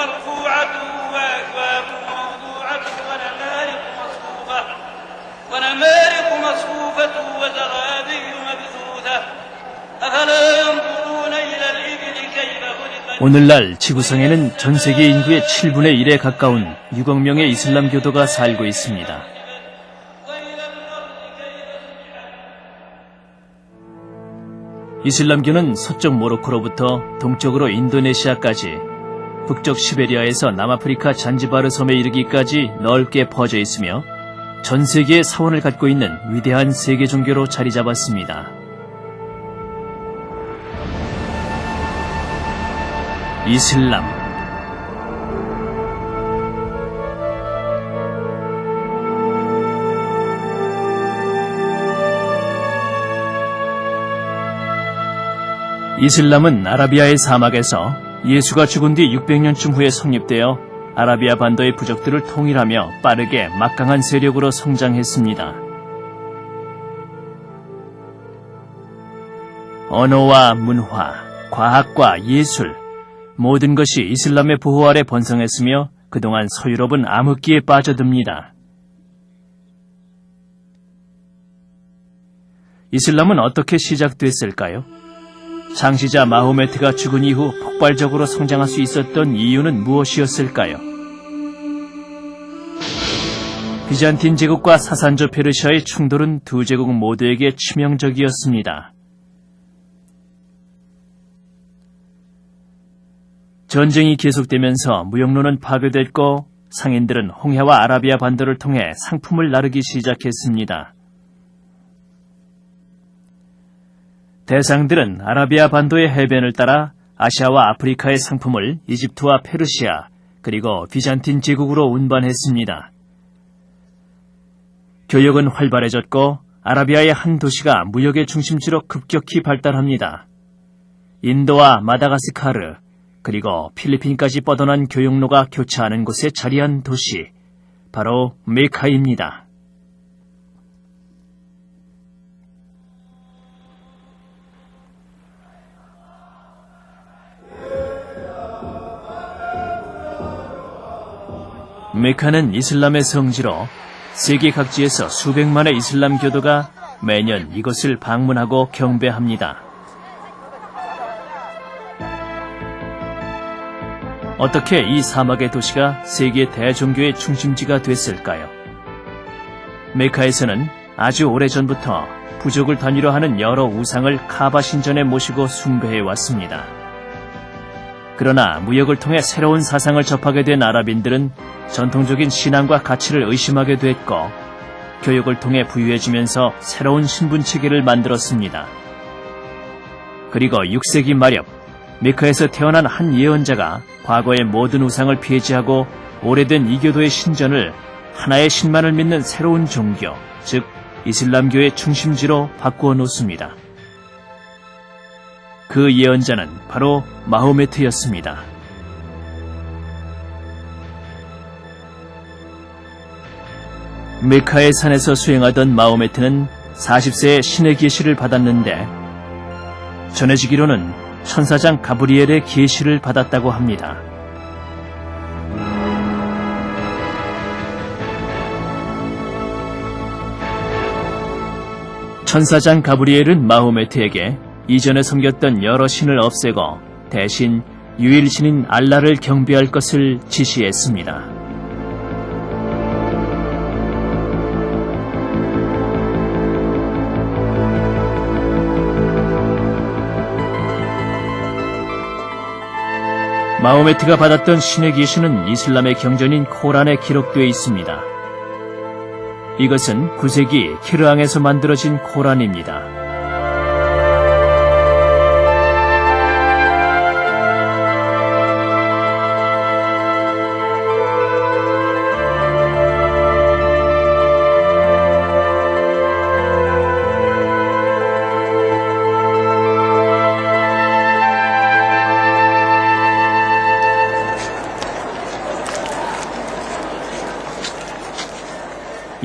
مرفوعة وأكواب موضوعة ونمارق مصفوفة ونمارق مصفوفة وزرابي مبثوثة أفلا ينظرون إلى الإبل كيف خلقت 오늘날 지구상에는 전 세계 인구의 7분의 1에 가까운 6억 명의 이슬람교도가 살고 있습니다. 이슬람교는 서쪽 모로코로부터 동쪽으로 인도네시아까지 북쪽 시베리아에서 남아프리카 잔지바르 섬에 이르기까지 넓게 퍼져 있으며 전 세계의 사원을 갖고 있는 위대한 세계 종교로 자리 잡았습니다. 이슬람 이슬람은 아라비아의 사막에서 예수가 죽은 뒤 600년쯤 후에 성립되어 아라비아 반도의 부족들을 통일하며 빠르게 막강한 세력으로 성장했습니다. 언어와 문화, 과학과 예술, 모든 것이 이슬람의 보호 아래 번성했으며 그동안 서유럽은 암흑기에 빠져듭니다. 이슬람은 어떻게 시작됐을까요? 창시자 마호메트가 죽은 이후 폭발적으로 성장할 수 있었던 이유는 무엇이었을까요? 비잔틴 제국과 사산조 페르시아의 충돌은 두 제국 모두에게 치명적이었습니다. 전쟁이 계속되면서 무역로는 파괴됐고 상인들은 홍해와 아라비아 반도를 통해 상품을 나르기 시작했습니다. 대상들은 아라비아 반도의 해변을 따라 아시아와 아프리카의 상품을 이집트와 페르시아 그리고 비잔틴 제국으로 운반했습니다. 교역은 활발해졌고 아라비아의 한 도시가 무역의 중심지로 급격히 발달합니다. 인도와 마다가스카르 그리고 필리핀까지 뻗어난 교역로가 교차하는 곳에 자리한 도시 바로 메카입니다. 메카는 이슬람의 성지로 세계 각지에서 수백만의 이슬람 교도가 매년 이곳을 방문하고 경배합니다. 어떻게 이 사막의 도시가 세계 대종교의 중심지가 됐을까요? 메카에서는 아주 오래전부터 부족을 단위로 하는 여러 우상을 카바 신전에 모시고 숭배해 왔습니다. 그러나 무역을 통해 새로운 사상을 접하게 된 아랍인들은 전통적인 신앙과 가치를 의심하게 됐고 교육을 통해 부유해지면서 새로운 신분 체계를 만들었습니다. 그리고 6세기 말엽 메카에서 태어난 한 예언자가 과거의 모든 우상을 폐지하고 오래된 이교도의 신전을 하나의 신만을 믿는 새로운 종교, 즉 이슬람교의 중심지로 바꾸어 놓습니다. 그 예언자는 바로 마호메트였습니다. 메카의 산에서 수행하던 마호메트는 40세에 신의 계시를 받았는데 전해지기로는 천사장 가브리엘의 계시를 받았다고 합니다. 천사장 가브리엘은 마호메트에게 이전에 섬겼던 여러 신을 없애고 대신 유일신인 알라를 경배할 것을 지시했습니다. 마호메트가 받았던 신의 계시는 이슬람의 경전인 코란에 기록되어 있습니다. 이것은 9세기 키르앙에서 만들어진 코란입니다.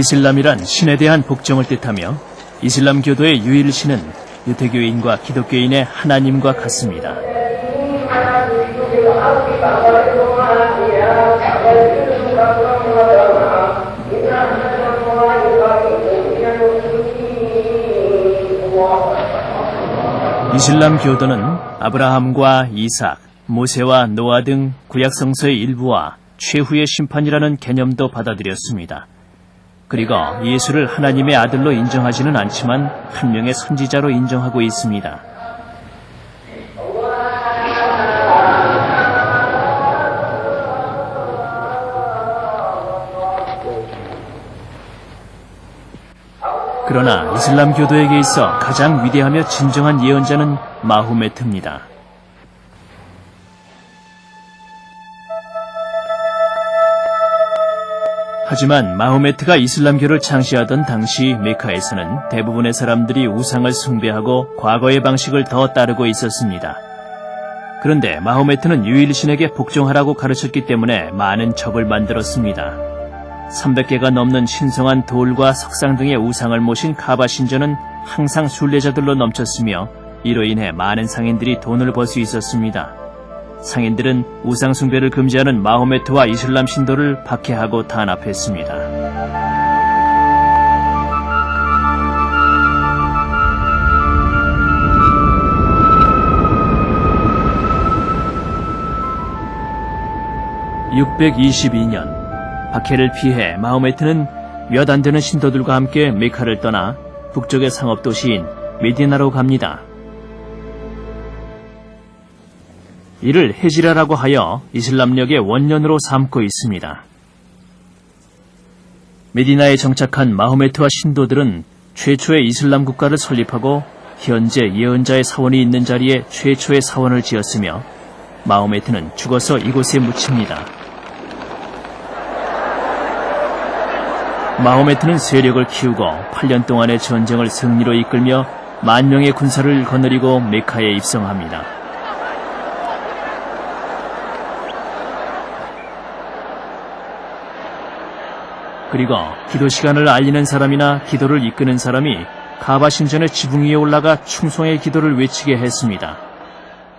이슬람이란 신에 대한 복종을 뜻하며 이슬람 교도의 유일신은 유태교인과 기독교인의 하나님과 같습니다. 이슬람 교도는 아브라함과 이삭, 모세와 노아 등 구약 성서의 일부와 최후의 심판이라는 개념도 받아들였습니다. 그리고 예수를 하나님의 아들로 인정하지는 않지만 한 명의 선지자로 인정하고 있습니다. 그러나 이슬람 교도에게 있어 가장 위대하며 진정한 예언자는 마호메트입니다. 하지만 마호메트가 이슬람교를 창시하던 당시 메카에서는 대부분의 사람들이 우상을 숭배하고 과거의 방식을 더 따르고 있었습니다. 그런데 마호메트는 유일신에게 복종하라고 가르쳤기 때문에 많은 적을 만들었습니다. 300개가 넘는 신성한 돌과 석상 등의 우상을 모신 카바 신전은 항상 순례자들로 넘쳤으며 이로 인해 많은 상인들이 돈을 벌 수 있었습니다. 상인들은 우상 숭배를 금지하는 마호메트와 이슬람 신도를 박해하고 탄압했습니다. (622년) 박해를 피해 마호메트는 몇 안 되는 신도들과 함께 메카를 떠나 북쪽의 상업 도시인 메디나로 갑니다. 이를 헤지라라고 하여 이슬람력의 원년으로 삼고 있습니다. 메디나에 정착한 마호메트와 신도들은 최초의 이슬람 국가를 설립하고 현재 예언자의 사원이 있는 자리에 최초의 사원을 지었으며 마호메트는 죽어서 이곳에 묻힙니다. 마호메트는 세력을 키우고 8년 동안의 전쟁을 승리로 이끌며 만 명의 군사를 거느리고 메카에 입성합니다. 그리고 기도 시간을 알리는 사람이나 기도를 이끄는 사람이 가바 신전의 지붕 위에 올라가 충성의 기도를 외치게 했습니다.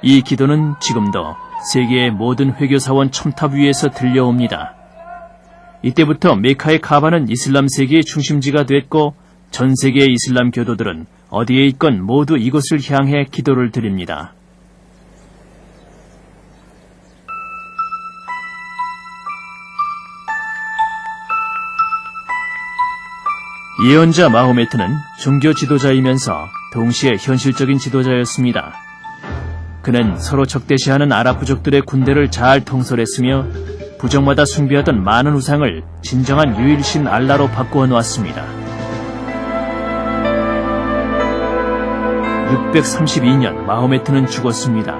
이 기도는 지금도 세계의 모든 회교사원 첨탑 위에서 들려옵니다. 이때부터 메카의 카바는 이슬람 세계의 중심지가 됐고 전 세계의 이슬람 교도들은 어디에 있건 모두 이곳을 향해 기도를 드립니다. 예언자 마호메트는 종교 지도자이면서 동시에 현실적인 지도자였습니다. 그는 서로 적대시하는 아랍 부족들의 군대를 잘 통솔했으며 부정마다 숭배하던 많은 우상을 진정한 유일신 알라로 바꾸어 놓았습니다. 632년 마호메트는 죽었습니다.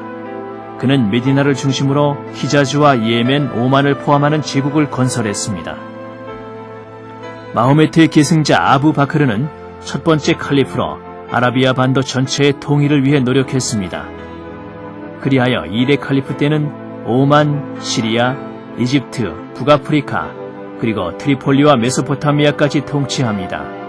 그는 메디나를 중심으로 히자즈와 예멘, 오만을 포함하는 제국을 건설했습니다. 마호메트의 계승자 아부 바크르는 첫 번째 칼리프로 아라비아 반도 전체의 통일을 위해 노력했습니다. 그리하여 이대 칼리프 때는 오만, 시리아, 이집트, 북아프리카, 그리고 트리폴리와 메소포타미아까지 통치합니다.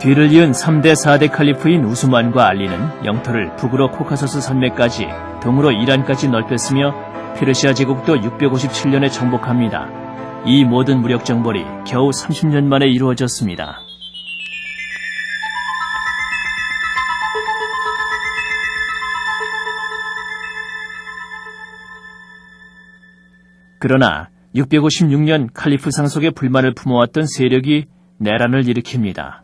뒤를 이은 3대 4대 칼리프인 우스만과 알리는 영토를 북으로 코카소스 산맥까지 동으로 이란까지 넓혔으며 페르시아 제국도 657년에 정복합니다. 이 모든 무력 정벌이 겨우 30년 만에 이루어졌습니다. 그러나 656년 칼리프 상속에 불만을 품어왔던 세력이 내란을 일으킵니다.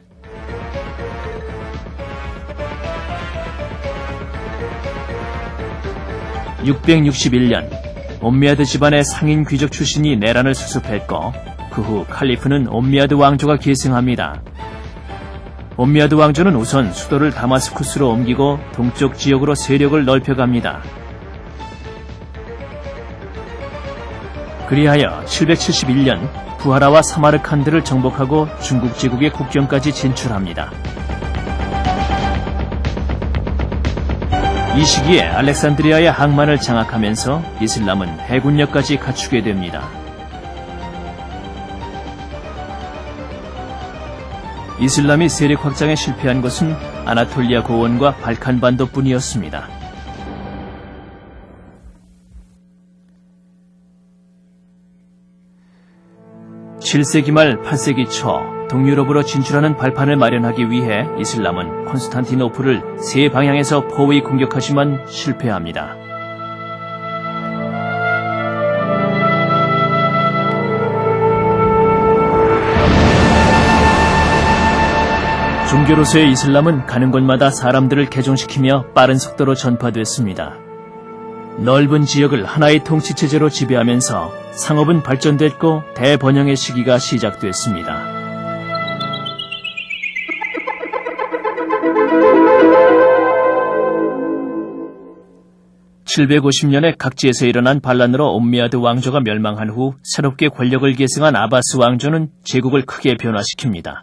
(661년) 옴미아드 집안의 상인 귀족 출신이 내란을 수습했고 그 후 칼리프는 옴미아드 왕조가 계승합니다. 옴미아드 왕조는 우선 수도를 다마스쿠스로 옮기고 동쪽 지역으로 세력을 넓혀갑니다. 그리하여 771년 부하라와 사마르칸드를 정복하고 중국 제국의 국경까지 진출합니다. 이 시기에 알렉산드리아의 항만을 장악하면서 이슬람은 해군력까지 갖추게 됩니다. 이슬람이 세력 확장에 실패한 것은 아나톨리아 고원과 발칸 반도뿐이었습니다. 7세기 말 8세기 초 동유럽으로 진출하는 발판을 마련하기 위해 이슬람은 콘스탄티노플을 세 방향에서 포위 공격하지만 실패합니다. 종교로서의 이슬람은 가는 곳마다 사람들을 개종시키며 빠른 속도로 전파됐습니다. 넓은 지역을 하나의 통치체제로 지배하면서 상업은 발전됐고 대번영의 시기가 시작됐습니다. (750년에) 각지에서 일어난 반란으로 옴미아드 왕조가 멸망한 후 새롭게 권력을 계승한 아바스 왕조는 제국을 크게 변화시킵니다.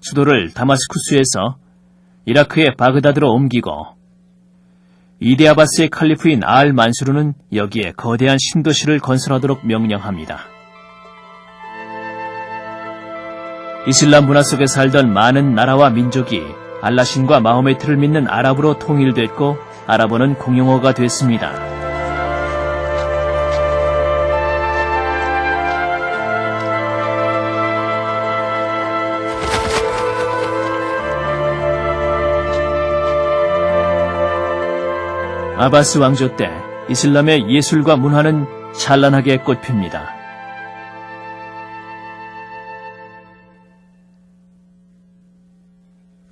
수도를 다마스쿠스에서 이라크의 바그다드로 옮기고 이데 아바스의 칼리프인 알 만수르는 여기에 거대한 신도시를 건설하도록 명령합니다. 이슬람 문화 속에 살던 많은 나라와 민족이 알라신과 마호메트를 믿는 아랍으로 통일됐고 아랍어는 공용어가 됐습니다. 아바스 왕조 때 이슬람의 예술과 문화는 찬란하게 꽃핍니다.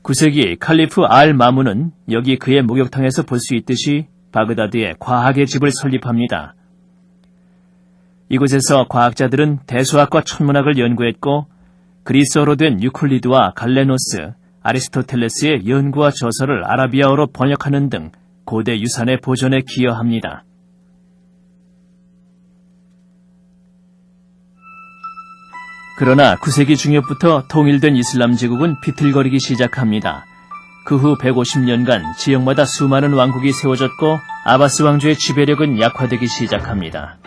(9세기) 칼리프 알 마문은 여기 그의 목욕탕에서 볼 수 있듯이 바그다드에 과학의 집을 설립합니다. 이곳에서 과학자들은 대수학과 천문학을 연구했고 그리스어로 된 유클리드와 갈레노스, 아리스토텔레스의 연구와 저서를 아라비아어로 번역하는 등 고대 유산의 보존에 기여합니다. 그러나 9세기 중엽부터 통일된 이슬람 제국은 비틀거리기 시작합니다. 그 후 150년간 지역마다 수많은 왕국이 세워졌고 아바스 왕조의 지배력은 약화되기 시작합니다.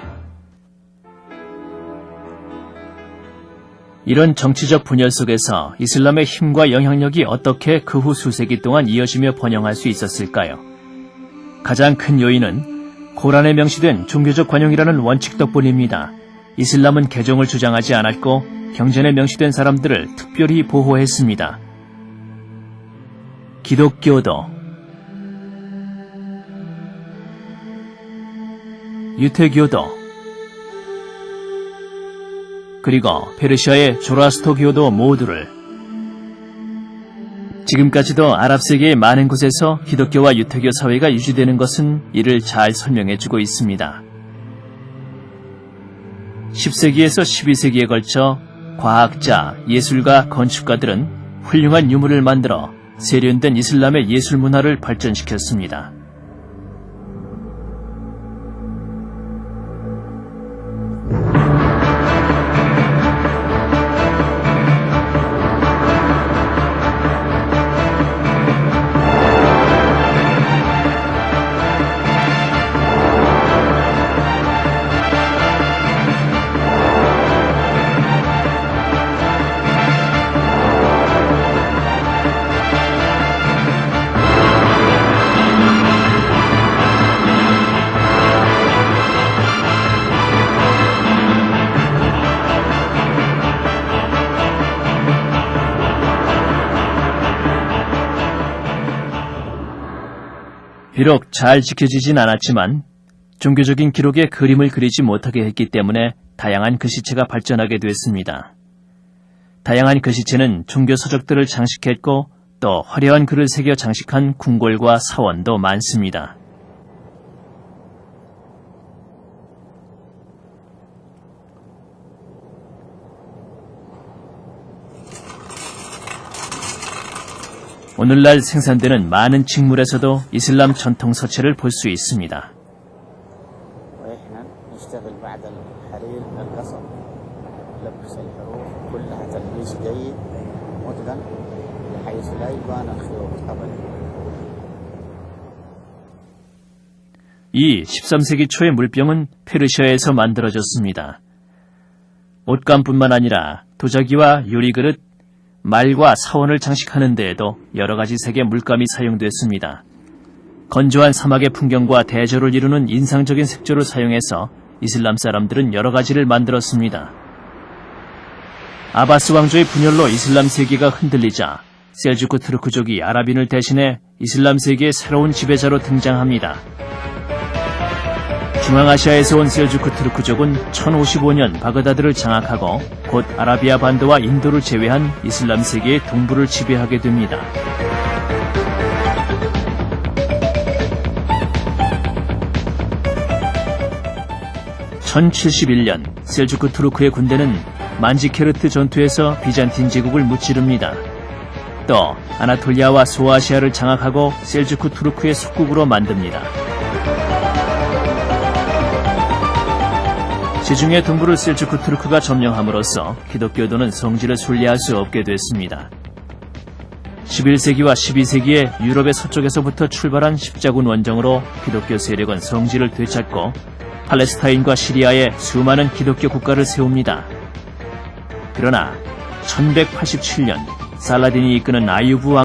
이런 정치적 분열 속에서 이슬람의 힘과 영향력이 어떻게 그 후 수세기 동안 이어지며 번영할 수 있었을까요? 가장 큰 요인은 고란에 명시된 종교적 관용이라는 원칙 덕분입니다. 이슬람은 개종을 주장하지 않았고 경전에 명시된 사람들을 특별히 보호했습니다. 기독교도 유태교도 그리고 페르시아의 조라스토교도 모두를 지금까지도 아랍 세계의 많은 곳에서 기독교와 유태교 사회가 유지되는 것은 이를 잘 설명해주고 있습니다. 10세기에서 12세기에 걸쳐 과학자, 예술가, 건축가들은 훌륭한 유물을 만들어 세련된 이슬람의 예술 문화를 발전시켰습니다. 비록 잘 지켜지진 않았지만 종교적인 기록에 그림을 그리지 못하게 했기 때문에 다양한 글씨체가 발전하게 됐습니다. 다양한 글씨체는 종교 서적들을 장식했고 또 화려한 글을 새겨 장식한 궁궐과 사원도 많습니다. 오늘날 생산되는 많은 식물에서도 이슬람 전통 서체를 볼 수 있습니다. 이 13세기 초의 물병은 페르시아에서 만들어졌습니다. 옷감뿐만 아니라 도자기와 유리그릇, 말과 사원을 장식하는 데에도 여러 가지 색의 물감이 사용됐습니다. 건조한 사막의 풍경과 대조를 이루는 인상적인 색조를 사용해서 이슬람 사람들은 여러 가지를 만들었습니다. 아바스 왕조의 분열로 이슬람 세계가 흔들리자 셀주크 투르크족이 아랍인을 대신해 이슬람 세계의 새로운 지배자로 등장합니다. 중앙아시아에서 온 셀주크 투르크족은 1055년 바그다드를 장악하고 곧 아라비아 반도와 인도를 제외한 이슬람 세계의 동부를 지배하게 됩니다. (1071년) 셀주크 투르크의 군대는 만지케르트 전투에서 비잔틴 제국을 무찌릅니다. 또 아나톨리아와 소아시아를 장악하고 셀주크 투르크의 속국으로 만듭니다. 지중해 동부를 셀주크 투르크가 점령함으로써 기독교도는 성지를 순리할 수 없게 됐습니다. 11세기와 12세기에 유럽의 서쪽에서부터 출발한 십자군 원정으로 기독교 세력은 성지를 되찾고 팔레스타인과 시리아에 수많은 기독교 국가를 세웁니다. 그러나 1187년 살라딘이 이끄는 아유브 왕